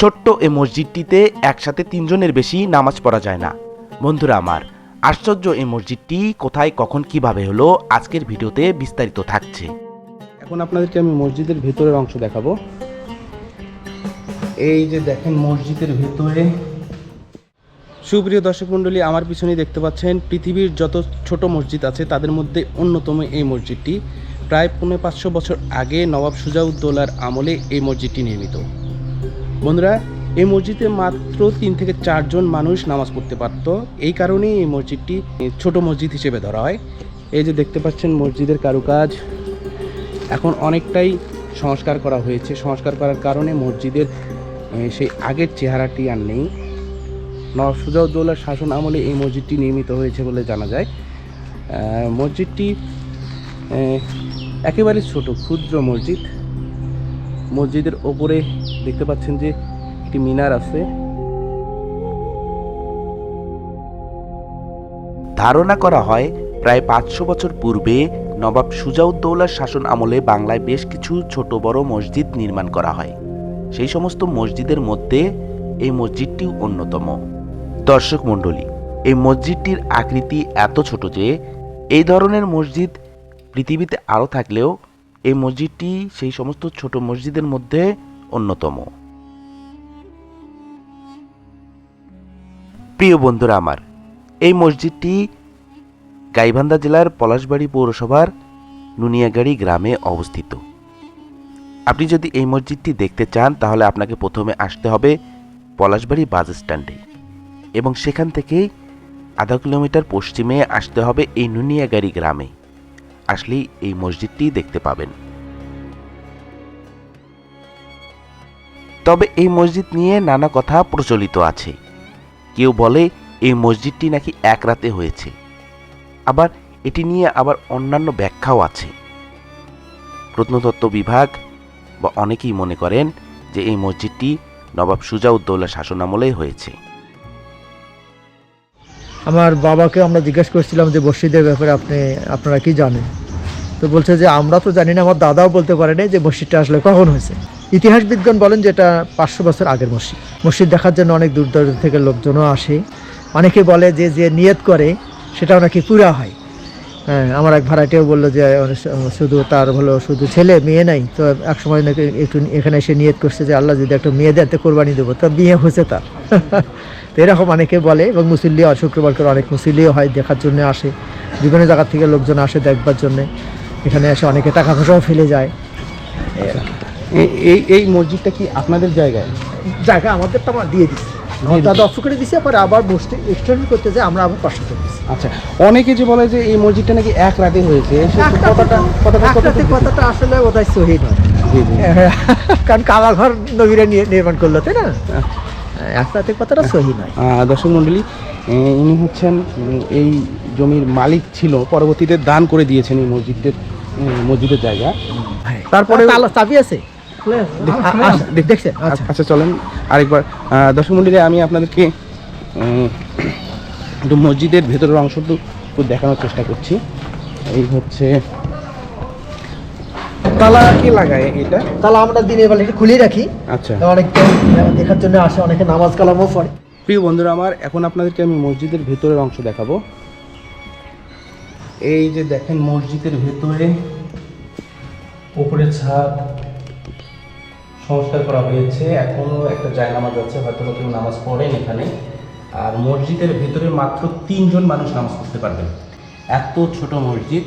ছোট্ট এই মসজিদটিতে একসাথে তিনজনের বেশি নামাজ পড়া যায় না। বন্ধুরা আমার, আশ্চর্য এই মসজিদটি কোথায়, কখন, কীভাবে হলো, আজকের ভিডিওতে বিস্তারিত থাকছে। এখন আপনাদেরকে আমি মসজিদের ভেতরের অংশ দেখাবো। এই যে দেখেন মসজিদের ভেতরে। সুপ্রিয় দর্শক মণ্ডলী, আমার পিছনে দেখতে পাচ্ছেন, পৃথিবীর যত ছোট মসজিদ আছে, তাদের মধ্যে অন্যতম এই মসজিদটি। প্রায় পৌনে পাঁচশো বছর আগে নবাব সুজাউদ্দৌলার আমলে এই মসজিদটি নির্মিত। বন্ধুরা, এই মসজিদে মাত্র তিন থেকে চারজন মানুষ নামাজ পড়তে পারত। এই কারণেই এই মসজিদটি ছোট মসজিদ হিসেবে ধরা হয়। এই যে দেখতে পাচ্ছেন মসজিদের কারুকাজ, এখন অনেকটাই সংস্কার করা হয়েছে। সংস্কার করার কারণে মসজিদের সেই আগের চেহারাটি আর নেই। নবাব সুজাউদ্দৌলার শাসন আমলে এই মসজিদটি নির্মিত হয়েছে বলে জানা যায়। মসজিদটি একেবারে ছোট, ক্ষুদ্র মসজিদ। মসজিদের ওপরে দেখতে পাচ্ছেন যে একটি মিনার আছে। ধারণা করা হয়, প্রায় পাঁচশো বছর পূর্বে নবাব সুজাউদ্দৌলার শাসন আমলে বাংলায় বেশ কিছু ছোট বড় মসজিদ নির্মাণ করা হয়। সেই সমস্ত মসজিদের মধ্যে এই মসজিদটি অন্যতম। দর্শক মণ্ডলী, এই মসজিদটির আকৃতি এত ছোট যে এই ধরনের মসজিদ পৃথিবীতে আরও থাকলেও এই মসজিদটি সেই সমস্ত ছোট মসজিদের মধ্যে অন্যতম। প্রিয় বন্ধুরা আমার, এই মসজিদটি গাইবান্ধা জেলার পলাশবাড়ি পৌরসভার নুনিয়াগাড়ি গ্রামে অবস্থিত। আপনি যদি এই মসজিদটি দেখতে চান, তাহলে আপনাকে প্রথমে আসতে হবে পলাশবাড়ি বাস স্ট্যান্ডে এবং সেখান থেকেই আধা কিলোমিটার পশ্চিমে আসতে হবে এই নুনিয়াগাড়ি গ্রামে। আসলেই এই মসজিদটি দেখতে পাবেন। তবে এই মসজিদ নিয়ে নানা কথা প্রচলিত আছে। কেউ বলে, এই মসজিদটি নাকি এক রাতে হয়েছে। আবার এটি নিয়ে আবার অন্যান্য ব্যাখ্যাও আছে। প্রত্নতত্ত্ব বিভাগ বা অনেকেই মনে করেন যে এই মসজিদটি নবাব সুজাউদ্দৌলা শাসনামলেই হয়েছে। আমার বাবাকে আমরা জিজ্ঞেস করছিলাম যে, মসজিদের ব্যাপারে আপনি, আপনারা কি জানেন? তো বলছে যে, আমরা তো জানি না, আমার দাদাও বলতে পারেনি যে, মসজিদটা আসলে কখন হয়েছে। ইতিহাসবিদগণ বলেন যে এটা পাঁচশো বছর আগের মসজিদ। মসজিদ দেখার জন্য অনেক দূর দূরান্ত থেকে লোকজনও আসে। অনেকে বলে যে যে নিয়ত করে, সেটাও নাকি পুরা হয়। হ্যাঁ আমার এক ভাড়াটিও বলল যে শুধু তার হলো শুধু ছেলে, মেয়ে নাই। তো এক সময় নাকি একটু এখানে এসে নিয়ত করছে যে, আল্লাহ যদি একটা মেয়ে তো কোরবানি দেবো। তো বিয়ে হয়েছে তার। তো এরকম অনেকে বলে, এবং মুসল্লি শুক্রবার করে অনেক মুসল্লিও হয়, দেখার জন্য আসে। বিভিন্ন জায়গা থেকে লোকজন আসে দেখবার জন্যে। এখানে এসে অনেকে টাকা পয়সাও ফেলে যায়। এই এই মসজিদটা কি আপনাদের জায়গায়? জায়গা আমাদের তো দিয়ে দিচ্ছি আমার দাদা অফ করে দিছে পরে আবার বসতে এক্সটেন্ড করতে যায় আমরা আবার পাঁচশো করে আচ্ছা অনেকে যে বলে যে এই মসজিদটা নাকি এক রাতে হয়েছে কথাটা কথাটা কথাটা আসলে বোধহয় সহি নয়। জি, জি। কারণ কাবা ঘর নবীরা নির্মাণ করল তাই না? একটাতে কথাটা সহি নয়। দর্শক মণ্ডলী ইনি হচ্ছেন এই জমির মালিক ছিল পরবর্তীতে দান করে দিয়েছেন এই মসজিদের মসজিদের জায়গা। তারপরে চাবি আছে? দেখছেন আচ্ছা আচ্ছা চলেন। আরেকবার দর্শক মন্ডলী আমি আপনাদেরকে একটু মসজিদের ভেতরের অংশটুকু একটু দেখানোর চেষ্টা করছি। এই হচ্ছে তালা কে লাগায় এটা? তাহলে আমরা দিনের বেলা খুলে রাখি। আচ্ছা। অনেক দেখার জন্য আসে অনেকে নামাজ কালামও পড়ে। প্রিয় বন্ধুরা আমার এখন আপনাদেরকে আমি মসজিদের ভেতরের অংশ দেখাবো। এই যে দেখেন মসজিদের ভেতরে উপরে ছাদ সংস্কার করা হয়েছে। এখনও একটা জায়নামাজ আছে হয়তো কেউ নামাজ পড়েন এখানে। আর মসজিদের ভেতরে মাত্র তিনজন মানুষ নামাজ পড়তে পারবেন। এত ছোট মসজিদ।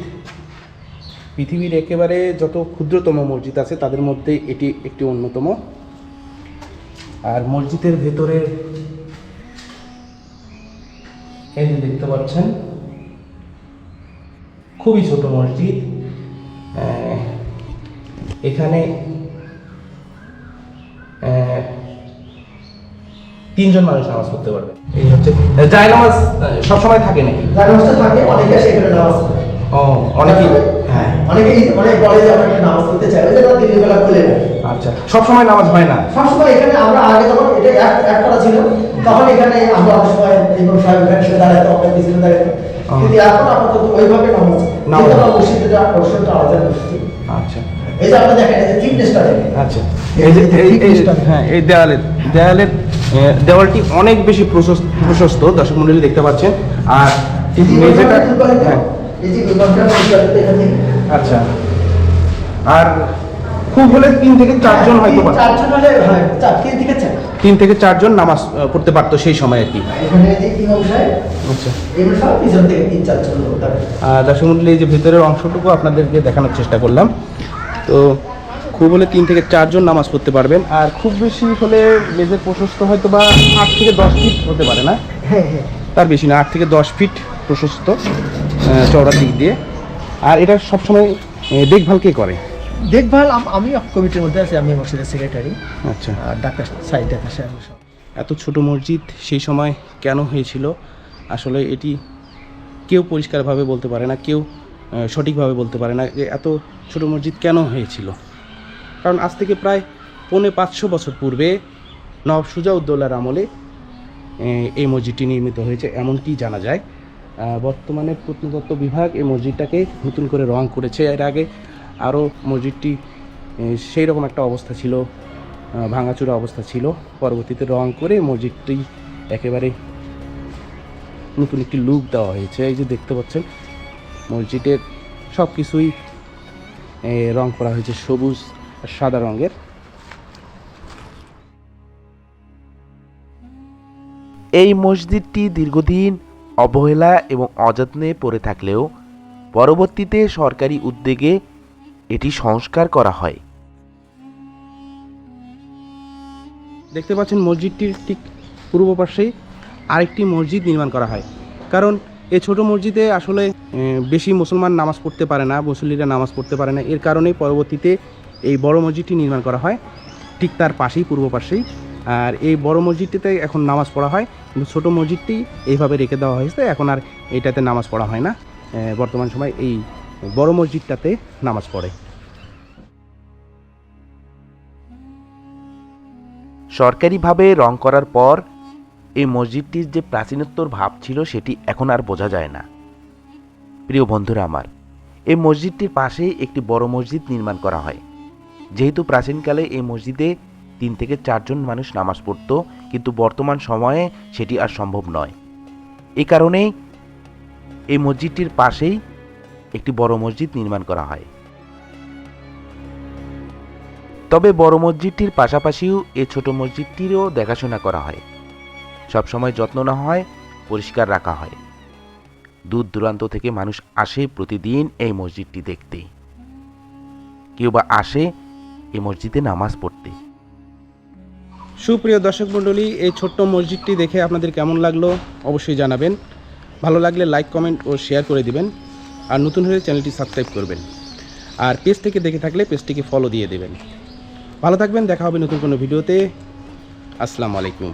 পৃথিবীর একেবারে যত ক্ষুদ্রতম মসজিদ আছে, তাদের মধ্যে এটি একটি অন্যতম। আর মসজিদের ভেতরে এই যে দেখতে পাচ্ছেন, খুবই ছোট মসজিদ। এখানে তিনজন মানুষ নামাজ পড়তে পারবে। এই হচ্ছে যায় নামাজ সবসময় থাকে নাকি? নামাজটা থাকে অনেকে আসে এখানে নামাজ ও অনেকেই হ্যাঁ। অনেকেই অনেক বলে যে আমরা নামাজ পড়তে চাই জন্য দিনের বেলা খুলে আচ্ছা সবসময় নামাজ হয় না? সবসময় এখানে আমরা আগে যখন এটা এক এক করা ছিল তখন এখানে আমরা অনেক সময় সাহেব এখানে দাঁড়াতো আমরা পিছনে দাঁড়াতো কিন্তু এখন আপাতত ওইভাবে নামাজ নামাজ। কিন্তু আমরা মসজিদে যা প্রশ্নটা আলাদা আচ্ছা। এই যে আপনি দেখেন আচ্ছা। এই যে এই এই হ্যাঁ এই দেওয়ালের দেওয়ালের দেওয়ালটি অনেক বেশি প্রশস্ত প্রশস্ত দর্শক মন্ডলী দেখতে পাচ্ছেন। আর মেঝেটা? হ্যাঁ। আচ্ছা। আর খুব হলে তিন থেকে চারজন হয়তো হয়, তিন থেকে চার। তিন থেকে চারজন নামাজ পড়তে পারতো সেই সময় আর কি। আচ্ছা। দর্শক মন্ডলী যে ভেতরের অংশটুকু আপনাদেরকে দেখানোর চেষ্টা করলাম। তো খুব হলে তিন থেকে চারজন নামাজ পড়তে পারবেন। আর খুব বেশি হলে মেঝের প্রশস্ত হয়তো বা আট থেকে দশ ফিট হতে পারে না? হ্যাঁ হ্যাঁ। তার বেশি না আট থেকে দশ ফিট প্রশস্ত চওড়ার দিক দিয়ে। আর এটা সবসময় দেখভাল কে করে? দেখভাল আম- কমিটির মধ্যে আছি আমি মসজিদের সেক্রেটারি আচ্ছা। আর ডাক্তার সাইড ডাক্তার সাহেব এত ছোট মসজিদ সেই সময় কেন হয়েছিল? আসলে এটি কেউ পরিষ্কারভাবে বলতে পারে না কেউ সঠিকভাবে বলতে পারে না। যে এত ছোট মসজিদ কেন হয়েছিল? কারণ আজ থেকে প্রায় পৌনে পাঁচশো বছর পূর্বে নবাব সুজাউদ্দৌলার আমলে এই মসজিদটি নির্মিত হয়েছে, এমনটি জানা যায়। বর্তমানে প্রত্নতত্ত্ব বিভাগ এই মসজিদটাকে নতুন করে রং করেছে। এর আগে আরও মসজিদটি সেই রকম একটা অবস্থা ছিল ভাঙাচোরা অবস্থা ছিল। পরবর্তীতে রং করে মসজিদটি একেবারে নতুন একটি লুক দেওয়া হয়েছে। এই যে দেখতে পাচ্ছেন, মসজিদের সব কিছুই রং করা হয়েছে সবুজ সাদা রঙের। এই মসজিদটি দীর্ঘদিন অবহেলা এবং অযত্নে পড়ে থাকলেও পরবর্তীতে সরকারি উদ্যোগে এটি সংস্কার করা হয়। দেখতে পাচ্ছেন মসজিদটির ঠিক পূর্ব পাশেই আরেকটি মসজিদ নির্মাণ করা হয়। কারণ এই ছোট মসজিদে আসলে বেশি মুসলমান নামাজ পড়তে পারে না মুসল্লিরা নামাজ পড়তে পারে না। এর কারণেই পরবর্তীতে এই বড় মসজিদটি নির্মাণ করা হয় ঠিক তার পাশেই, পূর্ব পাশেই। আর এই বড় মসজিদটিতে এখন নামাজ পড়া হয়, কিন্তু ছোটো মসজিদটি এইভাবে রেখে দেওয়া হয়েছে, এখন আর এটাতে নামাজ পড়া হয় না। বর্তমান সময় এই বড় মসজিদটাতে নামাজ পড়ে। সরকারিভাবে রং করার পর এই মসজিদটির যে প্রাচীনোত্তর ভাব ছিল, সেটি এখন আর বোঝা যায় না। প্রিয় বন্ধুরা আমার, এই মসজিদটির পাশেই একটি বড় মসজিদ নির্মাণ করা হয়। যেহেতু প্রাচীনকালে এই মসজিদে তিন থেকে চারজন মানুষ নামাজ পড়তো, কিন্তু বর্তমান সময়ে সেটি আর সম্ভব নয়। এই কারণেই এই মসজিদটির পাশেই একটি বড় মসজিদ নির্মাণ করা হয়। তবে বড় মসজিদটির পাশাপাশিও এই ছোট মসজিদটিরও দেখাশোনা করা হয়। সবসময় যত্ন নেওয়া হয়, পরিষ্কার রাখা হয়। দূর দূরান্ত থেকে মানুষ আসে প্রতিদিন এই মসজিদটি দেখতে। কেউ বা আসে এই মসজিদে নামাজ পড়তে। সুপ্রিয় দর্শক মণ্ডলী, এই ছোট্ট মসজিদটি দেখে আপনাদের কেমন লাগল অবশ্যই জানাবেন। ভালো লাগলে লাইক, কমেন্ট ও শেয়ার করে দিবেন আর নতুন হলে চ্যানেলটি সাবস্ক্রাইব করবেন। আর পেজ থেকে দেখে থাকলে পেজটিকে ফলো দিয়ে দেবেন। ভালো থাকবেন, দেখা হবে নতুন কোনো ভিডিওতে। আসসালামু আলাইকুম।